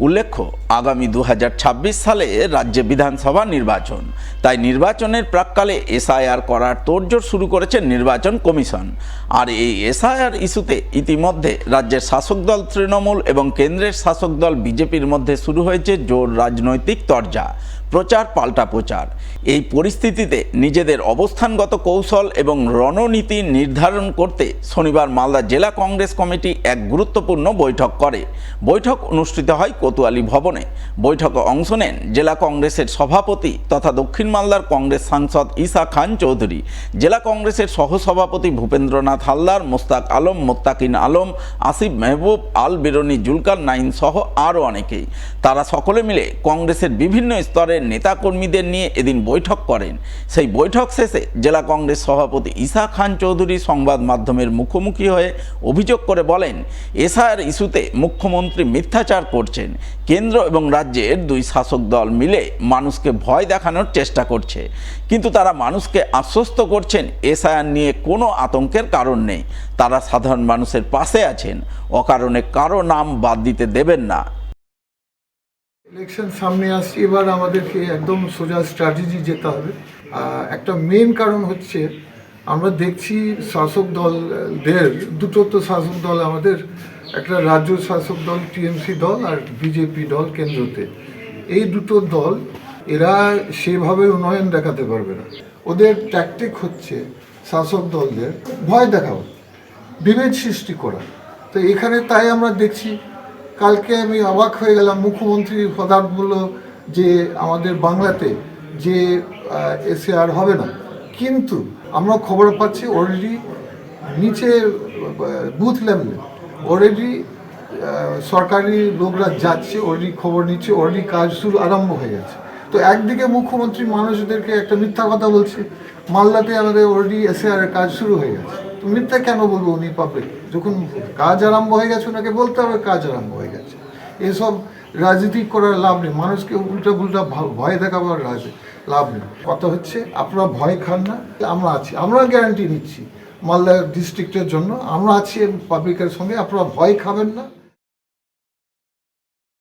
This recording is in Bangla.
উল্লেখ্য, আগামী দু হাজার ছাব্বিশ সালে রাজ্যে বিধানসভা নির্বাচন। তাই নির্বাচনের প্রাককালে এসআইআর করার তোড়জোড় শুরু করেছে নির্বাচন কমিশন। আর এই এসআইআর ইস্যুতে ইতিমধ্যে রাজ্যের শাসক দল তৃণমূল এবং কেন্দ্রের শাসক দল বিজেপির মধ্যে শুরু হয়েছে জোর রাজনৈতিক তরজা। প্রচার পাল্টা প্রচার। এই পরিস্থিতিতে নিজেদের অবস্থানগত কৌশল এবং রণনীতি নির্ধারণ করতে শনিবার মালদা জেলা কংগ্রেস কমিটি এক গুরুত্বপূর্ণ বৈঠক করে। বৈঠক অনুষ্ঠিত হয় কোতোয়ালি ভবনে। বৈঠকে অংশ নেন জেলা কংগ্রেসের সভাপতি তথা দক্ষিণ মালদার কংগ্রেস সাংসদ ঈসা খান চৌধুরী। জেলা কংগ্রেসের সহসভাপতি ভূপেন্দ্রনাথ হালদার মোস্তাক আলম, মোত্তাকিন আলম, আসিফ মেহবুব আল বেরনি জুলকার নাইন সহ আরও অনেকেই। তারা সকলে মিলে কংগ্রেসের বিভিন্ন স্তরের নেতাকর্মীদের নিয়ে এদিন বৈঠক করেন। সেই বৈঠক শেষে জেলা কংগ্রেস সভাপতি ঈসা খান চৌধুরী সংবাদ মাধ্যমের মুখোমুখি হয়ে অভিযোগ করে বলেন এসআর ইস্যুতে মুখ্যমন্ত্রী মিথ্যাচার করছেন। কেন্দ্র এবং রাজ্যের দুই শাসক দল মিলে মানুষকে ভয় দেখানোর চেষ্টা করছে। কিন্তু তারা মানুষকে আশ্বস্ত করছেন, এসআইআর নিয়ে কোনো আতঙ্কের কারণ নেই। তারা সাধারণ মানুষের পাশে আছেন। অকারণে কারও নাম বাদ দিতে দেবেন না। ইলেকশন সামনে আসছে, এবার আমাদেরকে একদম সোজা স্ট্র্যাটেজি যেতে হবে। একটা মেন কারণ হচ্ছে আমরা দেখছি শাসক দলদের, দুটো তো শাসক দল আমাদের, একটা রাজ্য শাসক দল, টিএমসি দল আর বিজেপি দল কেন্দ্রতে। এই দুটো দল এরা সেভাবে উন্নয়ন দেখাতে পারবে না। ওদের ট্যাকটিক হচ্ছে শাসক দলদের ভয় দেখাও, বিভেদ সৃষ্টি করা। তো এখানে তাই আমরা দেখছি কালকে আমি অবাক হয়ে গেলাম, মুখ্যমন্ত্রী হঠাৎ বলল যে আমাদের বাংলাতে যে এসে আর হবে না। কিন্তু আমরা খবর পাচ্ছি অলরেডি নিচে বুথ লেভেলে অলরেডি সরকারি লোকরা যাচ্ছে অলরেডি খবর নিচ্ছে অলরেডি কাজ শুরু, আরম্ভ হয়ে গেছে। তো একদিকে মুখ্যমন্ত্রী মানুষদেরকে একটা মিথ্যা কথা বলছে, মালদাতে আমাদের অলরেডি এসে আর কাজ শুরু হয়ে গেছে। মিথ্যা কেন বলব উনি? পাবলিক যখন কাজ আরম্ভ হয়ে গেছে, ওনাকে বলতে হবে কাজ আরম্ভ হয়ে গেছে। এসব রাজনীতি করার লাভ নেই। মানুষকে উল্টা পুল্টা ভয় দেখাবার লাভ নেই। কথা হচ্ছে, আপনারা ভয় খান না। আমরা আছি। আমরা গ্যারান্টি নিচ্ছি মালদা ডিস্ট্রিক্টের জন্য। আমরা আছি পাবলিকের সঙ্গে। আপনারা ভয় খাবেন না।